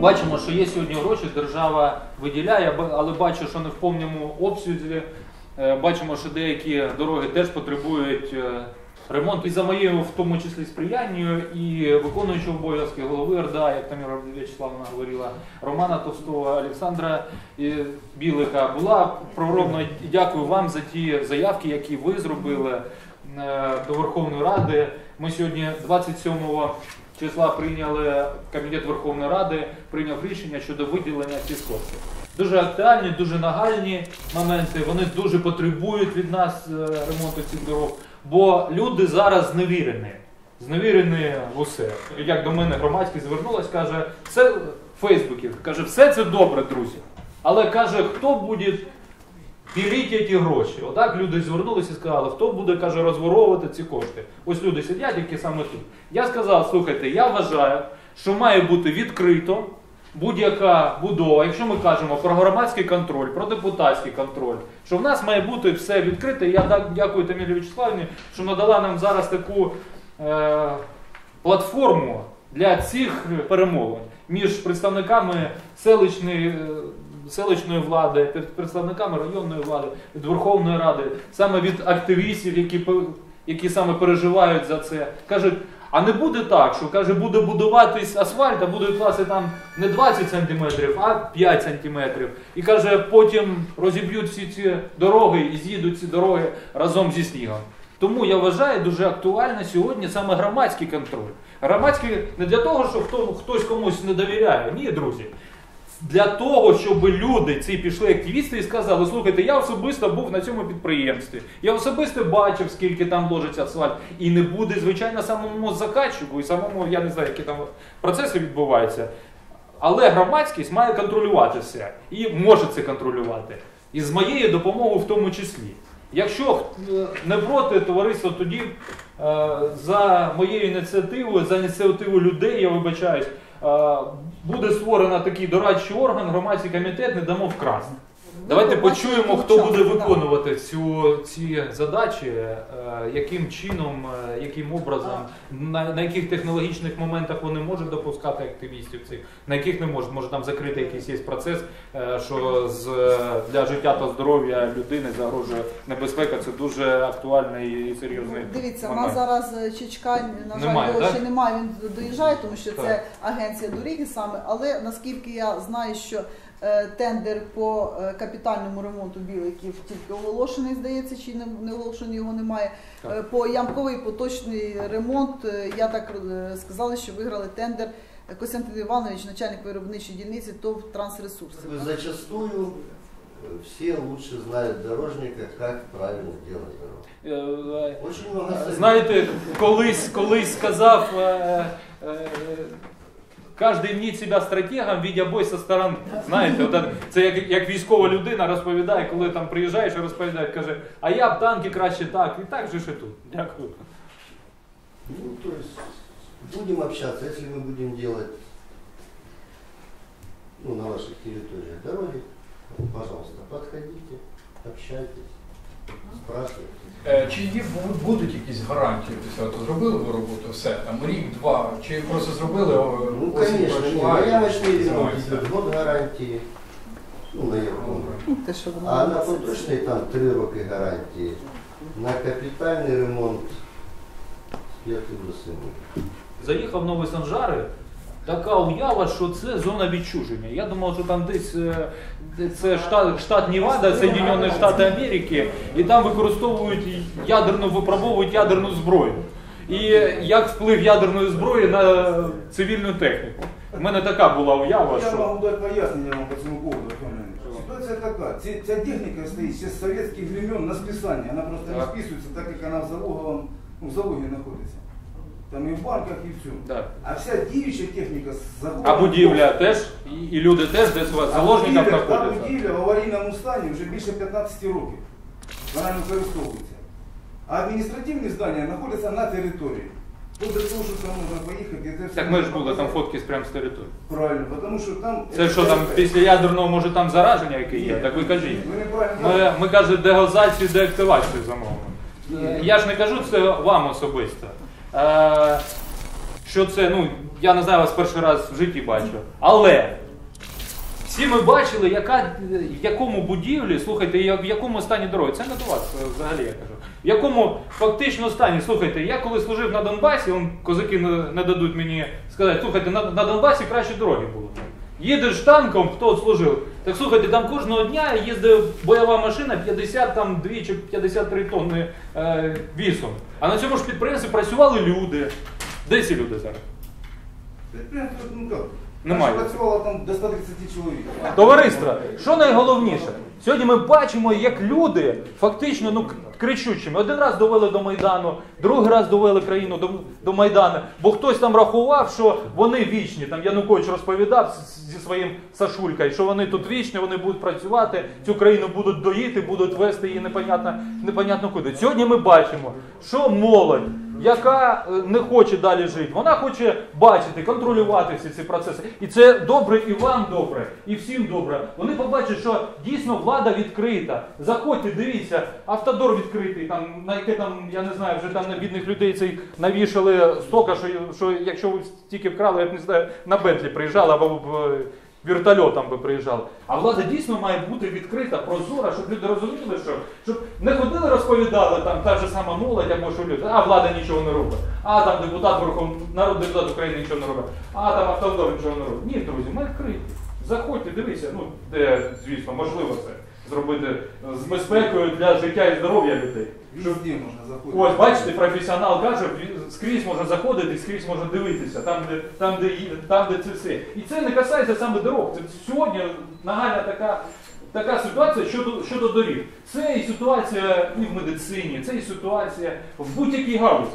Бачимо, що є сьогодні гроші, держава виділяє, але бачу, що не в повному обсязі. Е, Бачимо, що деякі дороги теж потребують ремонту. І за моєю, в тому числі, сприянню, і виконуючого обов'язки голови РДА, як Таміра В'ячеславовна говорила, Романа Товстого, Олександра е, Білика була пророблена. Дякую вам за ті заявки, які ви зробили е, до Верховної Ради. Ми сьогодні 27 числа прийняли Комітет Верховної Ради, прийняв рішення щодо виділення цих коштів. Дуже актуальні, дуже нагальні моменти. Вони дуже потребують від нас е, ремонту цих дорог, бо люди зараз зневірені. Зневірені в усе. Як до мене громадськість звернулась, каже, все в Фейсбуці, каже, все це добре, друзі. Але каже, хто буде Піліть ці гроші. Отак люди звернулися і сказали, хто буде каже, розворовувати ці кошти. Ось люди сидять, які саме тут. Я сказав, слухайте, я вважаю, що має бути відкрито будь-яка будова, якщо ми кажемо про громадський контроль, про депутатський контроль, що в нас має бути все відкрите. Я дякую Тамілі Вячеславівні, що надала нам зараз таку е, платформу для цих перемовин між представниками селищної. е, селищної влади, представниками районної влади, від Верховної Ради, саме від активістів, які, які саме переживають за це, кажуть, а не буде так, що каже, буде будуватись асфальт, а буде класти там не 20 сантиметрів, а 5 сантиметрів. І каже, потім розіб'ють всі ці дороги і з'їдуть ці дороги разом зі снігом. Тому я вважаю дуже актуально сьогодні саме громадський контроль. Громадський не для того, що хто, хтось комусь не довіряє. Ні, друзі. Для того, щоб люди ці пішли активісти і сказали, слухайте, я особисто був на цьому підприємстві, я особисто бачив, скільки там ложиться асфальт, і не буде, звичайно, самому заказчику і самому, я не знаю, які там процеси відбуваються. Але громадськість має контролювати все і може це контролювати. І з моєю допомогою в тому числі. Якщо не проти товариство, тоді е, за моєю ініціативою, за ініціативою людей, я вибачаюсь, буде створено такий дорадчий орган, громадський комітет, не дамо вкрасти. Давайте почуємо, хто буде виконувати цю, ці задачі, е, яким чином, е, яким образом, на, на яких технологічних моментах вони можуть допускати активістів цих, на яких не можуть. Може там закрити якийсь є процес, е, що з, для життя та здоров'я людини загрожує небезпека. Це дуже актуальний і серйозний. Дивіться, у нас зараз Чичка, на жаль, Немає, його ще немає, він доїжджає, тому що Так. це агенція дороги саме. Але наскільки я знаю, що тендер по е, капітальному ремонту біликів тільки оголошений, здається, чи не, оголошений його немає. Так. Е, по ямковий поточний ремонт, е, я так е, сказала, що виграли тендер е, Костянтин Іванович, начальник виробничої дільниці ТОВ «Трансресурси». Зачастую э, все лучше знают дорожника, как правильно делать дорогу. Е. Знаєте, колись, колись сказав, е, е, кожен мніть себе стратегом, видя бой со сторони. Знаєте, от це як, як військова людина розповідає, коли там приїжджаєш і розповідає, каже, а я б танки краще так, і так же ж і тут. Дякую. Ну, то есть будем общаться, если мы будем делать ну, на ваших территориях дороги, пожалуйста, подходите, общайтесь, Чи є будуть якісь гарантії після того? Зробили ви роботу, все, там рік, два, чи просто зробили, о, Ну, і все. идет год гарантии, ну, на що воно А на поточний там 3 роки гарантії, на капітальний ремонт 5 до 7. Заїхав в Новий Санжари, така уява, що це зона відчуження. Я думав, що там десь е, це штат, штат Невада, Соєдинені Штати Америки, і там використовують ядерну, випробовують ядерну зброю. І як вплив ядерної зброї на цивільну техніку. У мене така була уява, Я що. могу дать пояснение вам по цьому поводу. Ситуация такая. Ці- Ця техніка стоїть ще з советских времен на списанні. Вона просто не списується, так як вона в залоговому, ну, в залогі знаходиться. Там і в банках, і все. Да. А вся діюча техніка з залогом... А будівля теж, і, і люди теж десь у вас А заложниках будівля- а знаходяться. будівля в аварійному стані вже більше 15 років. Вона не використовується. А адміністративні здання знаходяться на території. Вот для того, что там нужно поехать, это Так ми ж були там фотки з прямо з території. Правильно, потому что там... Це що там після ядерного може там зараження яке є? Так ви кажіть. Неправильно... Ми, ми каже, дегазацію, деактивацію замовимо. Я ж не кажу це вам особисто. Е, що це, ну, я не знаю, вас перший раз в житті бачу. Але всі ми бачили, яка, в якому будівлі, слухайте, в якому стані дороги. Це не до вас е, взагалі я кажу. В якому фактично стані, слухайте, я коли служив на Донбасі, он, козаки не, не дадуть мені сказати, слухайте, на, на Донбасі краще дороги були. Їдеш танком, хто служив? Так слухайте, там кожного дня їздить бойова машина 52 чи 53 тонни е, вісом. А на цьому ж підприємстві працювали люди. Де ці люди зараз? Підприємство, ну? Немає. Працювало там до 130 чоловік. Товариство, що найголовніше? Сьогодні ми бачимо, як люди фактично ну, к- кричущими. Один раз довели до Майдану, другий раз довели країну до, до Майдану, бо хтось там рахував, що вони вічні. Там Янукович розповідав зі своїм Сашулькою, що вони тут вічні, вони будуть працювати, цю країну будуть доїти, будуть вести її непонятно, непонятно куди. Сьогодні ми бачимо, що молодь. Яка е, не хоче далі жити, вона хоче бачити, контролювати всі ці процеси. І це добре і вам добре, і всім добре. Вони побачать, що дійсно влада відкрита. Заходьте, дивіться, автодор відкритий, там на яке там, я не знаю, вже там на бідних людей цей навішали стока, що, що якщо ви стільки вкрали, я б не знаю, на Бентлі приїжджали або е, вертольотом би приїжджали. А влада дійсно має бути відкрита, прозора, щоб люди розуміли, що щоб не ходили, розповідали там та ж сама молодь або що люди, а влада нічого не робить. А там депутат Верховний народ депутат України нічого не робить. А там автодор нічого не робить. Ні, друзі, ми відкриті. Заходьте, дивіться, ну де, звісно, можливо це зробити з безпекою для життя і здоров'я людей. Везде можна заходити. Ось, бачите, професіонал каже, скрізь можна заходити, скрізь можна дивитися, там, де, там, де, там, де це все. І це не касається саме дорог. Це сьогодні нагальна така, така ситуація щодо, щодо доріг. Це і ситуація і в медицині, це і ситуація в будь-якій галузі.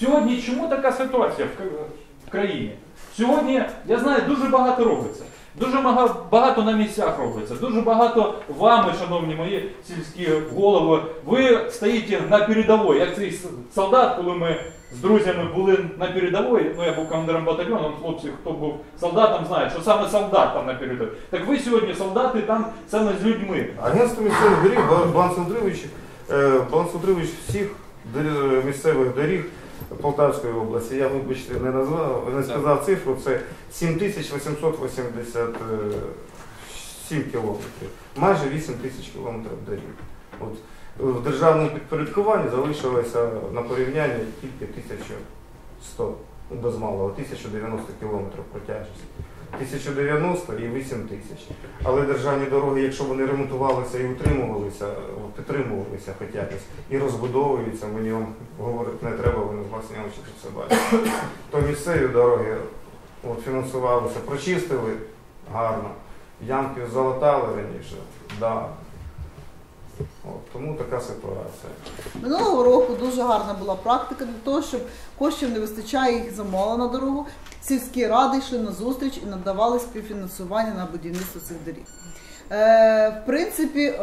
Сьогодні чому така ситуація в, в країні? Сьогодні, я знаю, дуже багато робиться. Дуже багато на місцях робиться, дуже багато вами, шановні мої сільські голови, ви стоїте на передовій, як цей солдат, коли ми з друзями були на передовій, ну я був командиром батальйону, хлопці, хто був солдатом, знають, що саме солдат там на передовій. Так ви сьогодні солдати там саме з людьми. Агентство місцевих доріг Ба- Баланс Андрійович, е, Баланс Андрійович всіх місцевих доріг Полтавської області, я вибачте не назвав, не сказав цифру, це 7887 кілометрів, майже 8 тисяч кілометрів доріг. От, в державному підпорядкуванні залишилося на порівняння тільки 1100, ну, без малого, 1090 кілометрів протяжність. 1090 і 8 тисяч. Але державні дороги, якщо вони ремонтувалися і утримувалися, підтримувалися хоч якось і розбудовуються, мені вам говорити не треба, вони власні очі це бачать. То місцеві дороги от, фінансувалися, прочистили гарно, ямки залатали раніше. Да. От, тому така ситуація. Минулого року дуже гарна була практика для того, щоб коштів не вистачає їх замовила на дорогу. Сільські ради йшли на зустріч і надавали співфінансування на будівництво цих доріг. Е, в принципі, е,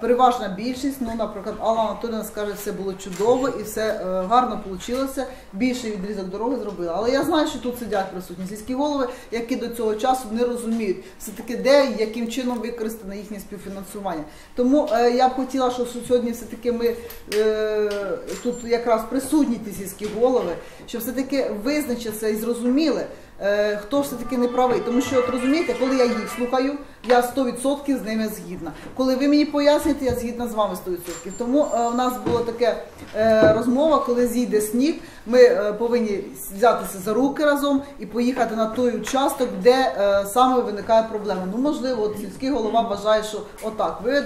переважна більшість, ну, наприклад, Алла Анатолійовна скаже, все було чудово і все е, гарно вийшло. Більший відрізок дороги зробила. Але я знаю, що тут сидять присутні сільські голови, які до цього часу не розуміють все-таки, де і яким чином використане їхнє співфінансування. Тому е, я б хотіла, щоб сьогодні все-таки ми е, тут якраз присутні ті сільські голови, щоб все-таки визначилися і зрозуміли, хто ж все-таки не правий. Тому що, от розумієте, коли я їх слухаю, я 100% з ними згідна. Коли ви мені поясните, я згідна з вами 100%. Тому е, у нас була така е, розмова, коли зійде сніг, ми е, повинні взятися за руки разом і поїхати на той участок, де е, саме виникає проблема. Ну, можливо, от сільський голова вважає, що отак. Ви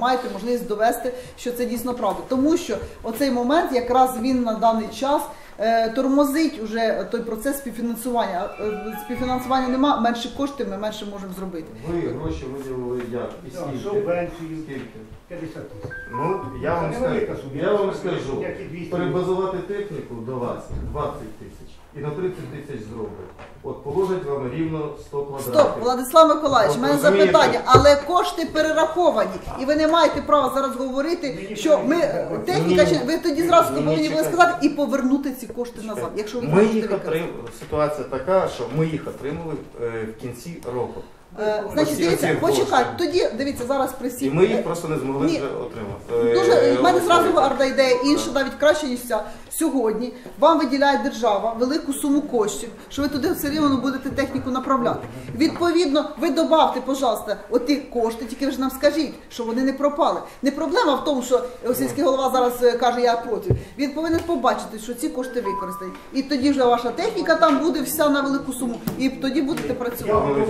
маєте можливість довести, що це дійсно правда. Тому що оцей момент якраз він на даний час. Е, Тормозить уже той процес співфінансування. Е, Співфінансування нема, менше коштів ми менше можемо зробити. Ви гроші виділили як? І скільки? Скільки? 50 тисяч. Ну, я вам скажу, я вам скажу, Як і 200. перебазувати техніку до вас 20 тисяч. І на 30 тисяч зроблять. От положать вам рівно 100 квадратів. Стоп, Владислав Миколаївич, в мене розумієте? запитання, але кошти перераховані, і ви не маєте права зараз говорити, що ми техніка, Ні. чи- ви тоді зразу Ні, повинні були чекайте. сказати і повернути ці кошти назад. Якщо ви Ми їх отримали. Ситуація така, що ми їх отримали е, в кінці року. Е, Значить, Оці- дивіться, оці почекайте, тоді дивіться зараз І присів. ми їх просто не змогли Ні. вже отримати. Дуже Е, в мене зразу освоїти. гарна ідея, інша навіть краще ніж ця. Сьогодні вам виділяє держава велику суму коштів, що ви туди все рівно будете техніку направляти. Відповідно, ви добавте, пожалуйста, оті кошти, тільки ви ж нам скажіть, що вони не пропали. Не проблема в тому, що сільський голова зараз е, каже, я проти. Він повинен побачити, що ці кошти використані. І тоді вже ваша техніка там буде вся на велику суму. І тоді будете працювати.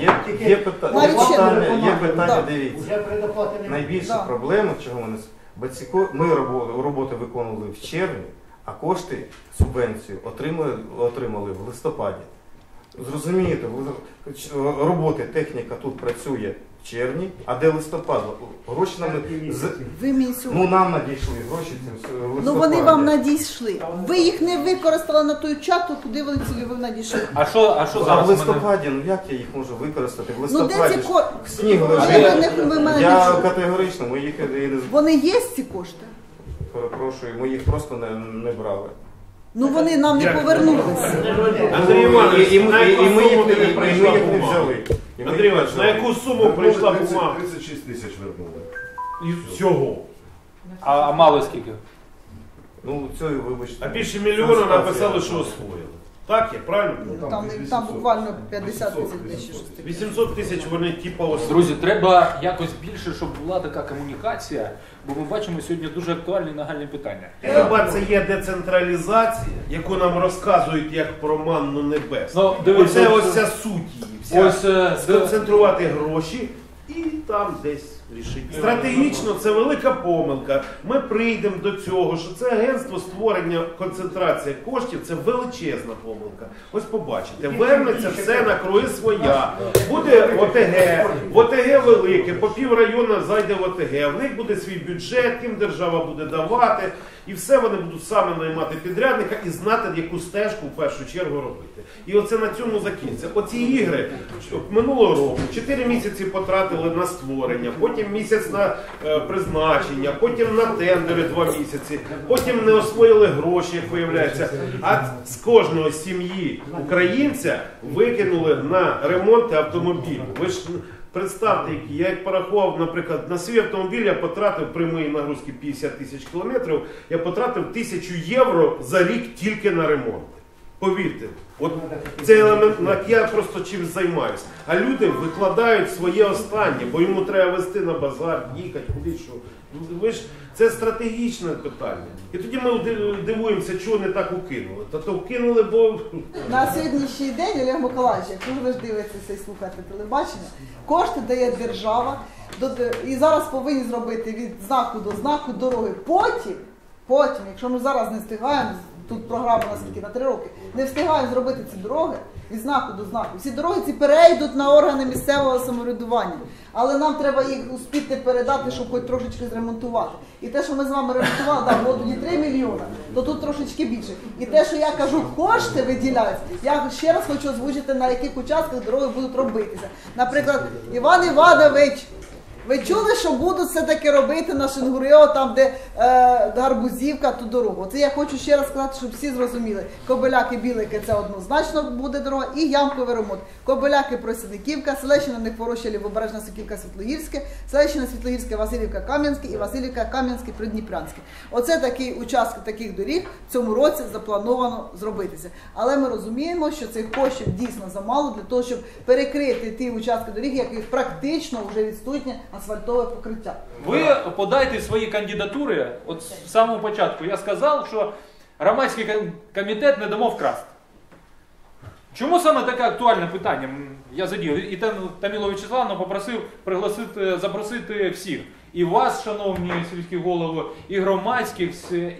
Є, є питання, Навіть ще питання, є питання, Да. дивіться. Найбільша Да. проблема, чого вони с- бо ми роботи, роботи виконували в червні, а кошти субвенцію отримали, отримали в листопаді. Зрозумієте, в ч- роботи техніка тут працює червні, а де листопад? Гроші нам не- з, Ви мені сьогодні. ну нам надійшли гроші ці в Ну вони вам надійшли. Ви їх не використали на той час, то куди вони цільові надійшли? А що, а що А в зараз у мене? листопаді, ну як я їх можу використати? В Ну де листопаді ці ж ко... сніг Ви лежить. мене- ви мене не Я категорично, ми їх і не з- Вони є ці кошти? перепрошую, ми їх просто не, не брали. Ну вони нам не повернулися. Андрій Іванович, і, ми- і, і ми їх, не- і ми їх не взяли. Андрій Іванович, на яку суму прийшла бумага? 36 тисяч вернули. І всього. А, а мало скільки? Ну, це, вибачте. А більше мільйона написали, що освоїли. Так є, правильно? Там, там буквально 50 тисяч десь щось таке. 800 тисяч вони типа освоїли. Друзі, треба якось більше, щоб була така комунікація, бо ми бачимо сьогодні дуже актуальні і нагальні питання. Хіба це є децентралізація, яку нам розказують як про манну небесну? Ну, Оце ось- ось ця суть її. Ось е, сконцентрувати гроші і там десь рішити. Стратегічно це велика помилка. Ми прийдемо до цього, що це агентство створення концентрації коштів це величезна помилка. Ось побачите, вернеться все на круги своя. Буде ОТГ, в ОТГ велике, по пів району зайде в ОТГ. В них буде свій бюджет, їм держава буде давати, і все вони будуть саме наймати підрядника і знати, яку стежку в першу чергу робити. І оце на цьому закінчиться. Оці ігри минулого року 4 місяці потратили на створення, потім місяць на е, призначення, потім на тендери 2 місяці, потім не освоїли гроші, як виявляється. А з кожного сім'ї українця викинули на ремонт автомобілів. Ви ж Представте, я як порахував, наприклад, на свій автомобіль я потратив при моїй нагрузці 50 тисяч кілометрів, я потратив тисячу євро за рік тільки на ремонт. Повірте, от цей елемент, я просто чимось займаюся. А люди викладають своє останнє, бо йому треба везти на базар, їхати, куди що. Ну, Ви ж це стратегічне питання. І тоді ми дивуємося, чого не так укинули. Та то вкинули, бо На сьогоднішній день Олег Миколаївич, якщо ви ж дивитеся і слухаєте телебачення, кошти дає держава і зараз повинні зробити від знаку до знаку дороги. Потім, потім, якщо ми зараз не встигаємо, тут програма наскільки на три роки, не встигаємо зробити ці дороги від знаку до знаку. Всі дороги ці перейдуть на органи місцевого самоврядування. Але нам треба їх успіти передати, щоб хоч трошечки зремонтувати. І те, що ми з вами ремонтували, да, було тоді 3 мільйони, то тут трошечки більше. І те, що я кажу, кошти виділяються, я ще раз хочу озвучити, на яких участках дороги будуть робитися. Наприклад, Іван Іванович. Ви чули, що будуть все-таки робити на Шенгуріо, там, де е, Гарбузівка, ту дорогу. Це я хочу ще раз сказати, щоб всі зрозуміли. Кобиляки Білики це однозначно буде дорога, і ямковий ремонт. Кобиляки Просідниківка, Селещина Непороща, Лівобережна Соківка Світлогірське, Селещина Світлогірське, Васильівка Кам'янське і Васильівка Кам'янське Придніпрянське. Оце такий участок таких доріг в цьому році заплановано зробитися. Але ми розуміємо, що цих коштів дійсно замало для того, щоб перекрити ті участки доріг, яких практично вже відсутнє асфальтове покриття. Ви подайте свої кандидатури. От з самого початку я сказав, що громадський комітет не дамо вкрасти. Чому саме таке актуальне питання? Я задів. І Там- Тамілу Вячеславну попросив пригласити, запросити всіх. І вас, шановні сільські голови, і громадських,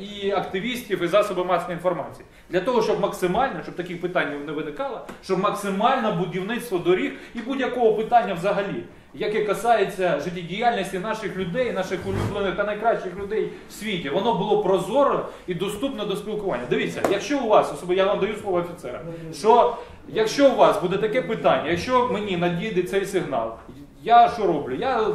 і активістів, і засоби масової інформації. Для того, щоб максимально, щоб таких питань не виникало, щоб максимально будівництво доріг і будь-якого питання взагалі, яке касається життєдіяльності наших людей, наших улюблених та найкращих людей в світі, воно було прозоро і доступно до спілкування. Дивіться, якщо у вас, особливо я вам даю слово офіцера, що якщо у вас буде таке питання, якщо мені надійде цей сигнал, я що роблю? Я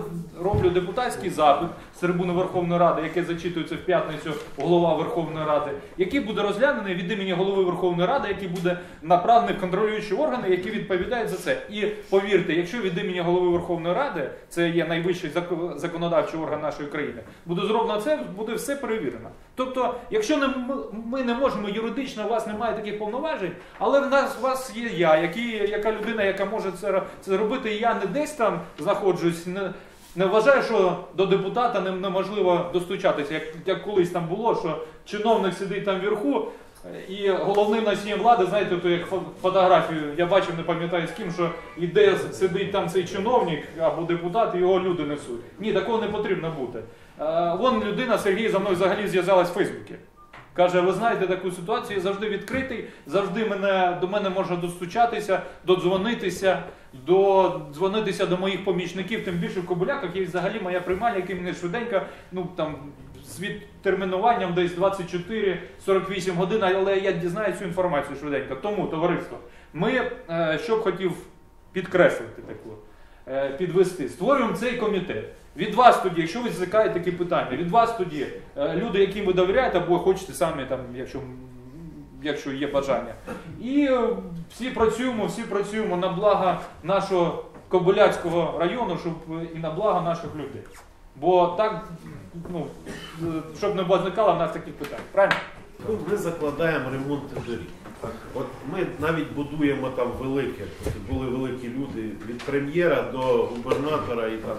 роблю депутатський запит з трибуни Верховної Ради, яке зачитується в п'ятницю голова Верховної Ради, який буде розглянений від імені голови Верховної Ради, який буде направлений в контролюючі органи, які відповідають за це. І повірте, якщо від імені голови Верховної Ради, це є найвищий зак- законодавчий орган нашої країни, буде зроблено це, буде все перевірено. Тобто, якщо не ми не можемо юридично, у вас немає таких повноважень, але в нас у вас є я, який, яка людина, яка може це, це зробити, і я не десь там знаходжусь, не, не вважаю, що до депутата не- неможливо достучатися, як, як колись там було, що чиновник сидить там вверху. І головним носієм влади, знаєте, то як фо- фотографію я бачив, не пам'ятаю з ким, що іде сидить там цей чиновник або депутат, і його люди несуть. Ні, такого не потрібно бути. Вон людина Сергій за мною взагалі зв'язалась в Фейсбуці. Каже, ви знаєте таку ситуацію, я завжди відкритий, завжди мене, до мене можна достучатися, додзвонитися, додзвонитися до моїх помічників, тим більше в Кобуляках є взагалі моя приймальня, який мене швиденько, ну там з відтермінуванням десь 24-48 годин, але я дізнаю цю інформацію швиденько. Тому, товариство, ми, е, що б хотів підкреслити таку, е, підвести, створюємо цей комітет. Від вас тоді, якщо ви зникають такі питання, від вас тоді е, люди, яким ви довіряєте, або хочете самі там, якщо, якщо є бажання. І е, всі працюємо, всі працюємо на благо нашого Кобиляцького району, щоб е, і на благо наших людей. Бо так, ну, е, щоб не возникало в нас таких питань. Правильно? Ну, Ми закладаємо ремонти доріг. От ми навіть будуємо там велике, були великі люди від прем'єра до губернатора і там.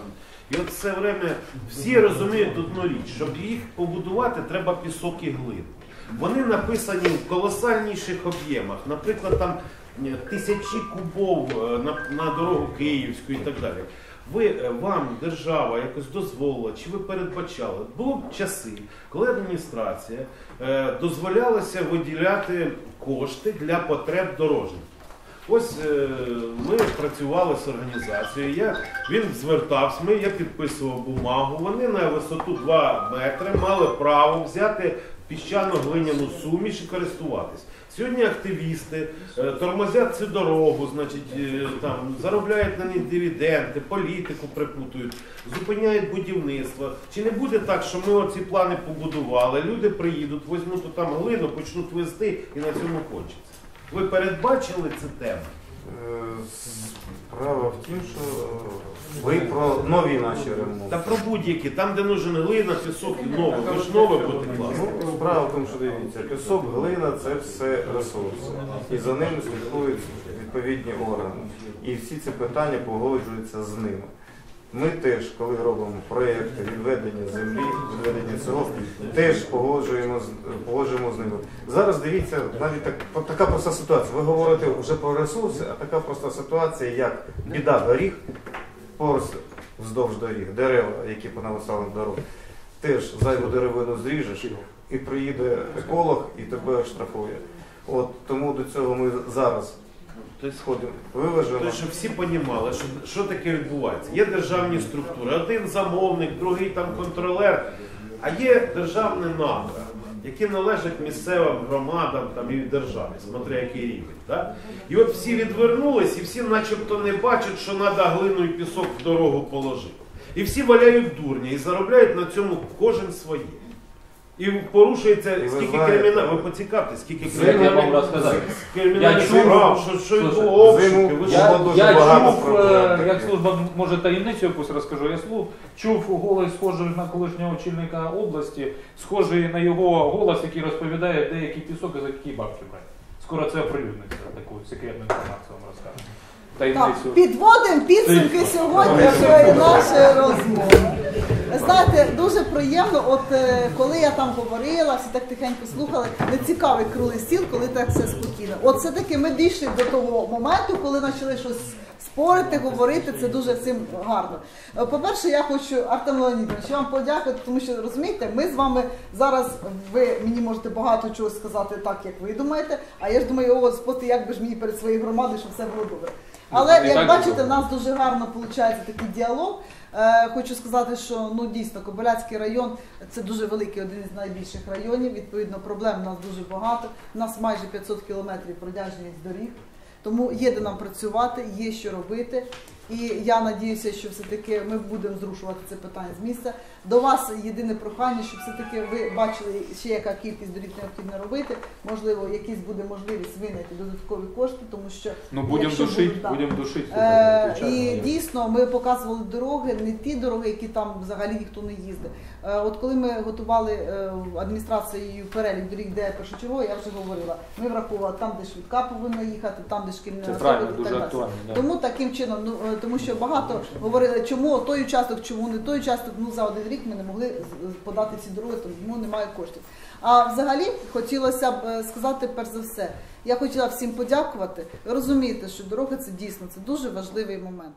І от все время всі розуміють одну річ, щоб їх побудувати, треба пісок і глину. Вони написані в колосальніших об'ємах. Наприклад, там е, тисячі кубов е, на, на дорогу Київську і так далі. Ви е, вам держава якось дозволила, чи ви передбачали? Було б часи, коли адміністрація е, дозволялася виділяти кошти для потреб дорожніх. Ось е, ми працювали з організацією. Я, він звертався, ми, я підписував бумагу. Вони на висоту 2 метри мали право взяти піщано-глиняну суміш і користуватись. Сьогодні активісти е, тормозять цю дорогу, значить, е, там, заробляють на них дивіденди, політику припутують, зупиняють будівництво. Чи не буде так, що ми оці плани побудували, люди приїдуть, візьмуть там глину, почнуть везти і на цьому кончиться? Ви передбачили цю тему? Справа в тім, що е, ви про нові наші ремонти. Та про будь-які, там, де нужен глина, пісок і нове, ви ж нове буде класно. Ну, справа в тому, що дивіться, пісок, глина це все ресурси. І за ними слідкують відповідні органи. І всі ці питання погоджуються з ними. Ми теж, коли робимо проєкти відведення землі, відведення цього, теж погоджуємо погоджуємо з ними. Зараз дивіться, навіть так, така проста ситуація. Ви говорите вже про ресурси, а така проста ситуація, як біда доріг, порос вздовж доріг, дерева, які понависали в дорогу. Теж зайву деревину зріжеш, і приїде еколог і тебе штрафує. От тому до цього ми зараз Тобто, сходимо, виважемо. Тобто, щоб всі розуміли, що, що таке відбувається. Є державні структури, один замовник, другий там контролер, а є державне надра, які належать місцевим громадам там, і державі, смотря який рівень. Так? І от всі відвернулись, і всі начебто не бачать, що треба глину і пісок в дорогу положити. І всі валяють дурня і заробляють на цьому кожен своє. І порушується І ви скільки знаєте- кримінальних, ви поцікавтесь, скільки Зиму- Я вам кримінальних розказати. кримінальних Я чув- справ, що, що Слушай, було обшуки. ви Я- Було дуже я багато чув, проблем е, таких. як служба, може таємницю якусь розкажу, я слух, чув голос схожий на колишнього очільника області, схожий на його голос, який розповідає, де який пісок і за які бабки брати. Скоро це оприлюдниться, таку секретну інформацію вам розкажу. Так, Таємницю. підводимо підсумки сьогоднішньої нашої розмови. Знаєте, дуже приємно, от е, коли я там говорила, всі так тихенько слухали, не цікавий круглий стіл, коли так все спокійно. От все-таки ми дійшли до того моменту, коли почали щось спорити, говорити, це дуже всім гарно. Е, По-перше, я хочу, Артем Леонідович, вам подякувати, тому що розумієте, ми з вами зараз, ви мені можете багато чого сказати так, як ви думаєте, а я ж думаю, о, господи, як би ж мені перед своєю громадою, щоб все було добре. Але Ну, як бачите, в нас дуже гарно виходить такий діалог. Е, хочу сказати, що ну дійсно Кобиляцький район це дуже великий, один із найбільших районів. Відповідно, проблем у нас дуже багато. У нас майже 500 кілометрів продяжність доріг. Тому є де нам працювати, є що робити. І я надіюся, що все-таки ми будемо зрушувати це питання з місця. До вас єдине прохання, щоб все-таки ви бачили ще яка кількість доріг необхідно робити. Можливо, якісь буде можливість винайти додаткові кошти, тому що Ну будемо душити, будемо душити. Е, і дійсно ми показували дороги, не ті дороги, які там взагалі ніхто не їздить. Е, от коли ми готували е, адміністрацією перелік доріг, де першочергово, я вже говорила. Ми врахували там, де швидка повинна їхати, там, де Це правильно, і дуже так далі. Тому таким чином, ну е, тому що багато говорили, чому той участок, чому не той участок. Ну за один рік ми не могли подати ці дороги, тому немає коштів. А взагалі хотілося б е, сказати перш за все. Я хотіла всім подякувати. розуміти, що дорога це дійсно це дуже важливий момент.